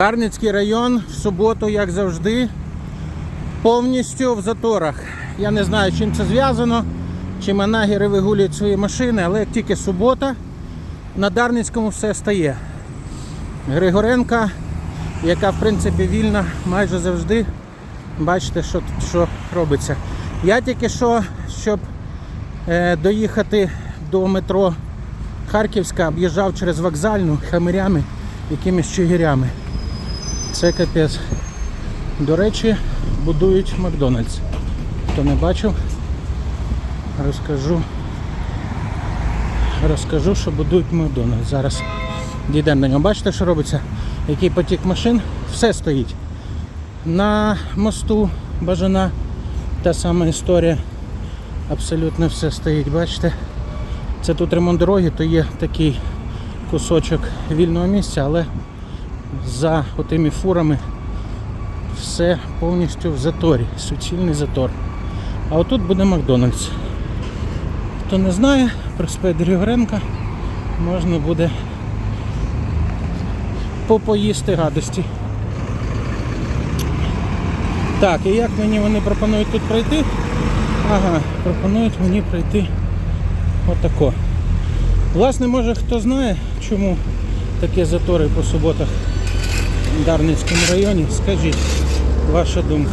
Дарницький район в суботу, як завжди, повністю в заторах. Я не знаю, чим це зв'язано, чи манагери вигулюють свої машини, але як тільки субота, на Дарницькому все стає. Григоренка, яка в принципі вільна майже завжди. Бачите, що, що робиться. Я тільки що, щоб е, доїхати до метро Харківська, об'їжджав через вокзальну хамирями, якимись чигирями. Це капець. До речі, будують Макдональдс. Хто не бачив, розкажу. Розкажу, що будують Макдональдс. Зараз дійдемо до нього. Бачите, що робиться? Який потік машин? Все стоїть. На мосту Бажана та сама історія. Абсолютно все стоїть, бачите? Це тут ремонт дороги, то є такий кусочок вільного місця, але за отими фурами все повністю в заторі, суцільний затор. А отут буде Макдональдс. Хто не знає, проспект Григоренка можна буде попоїсти радості. Так, і як мені вони пропонують тут пройти? Ага, пропонують мені пройти отако. Власне, може хто знає, чому такі затори по суботах Дарницькому районі, скажіть ваша думка.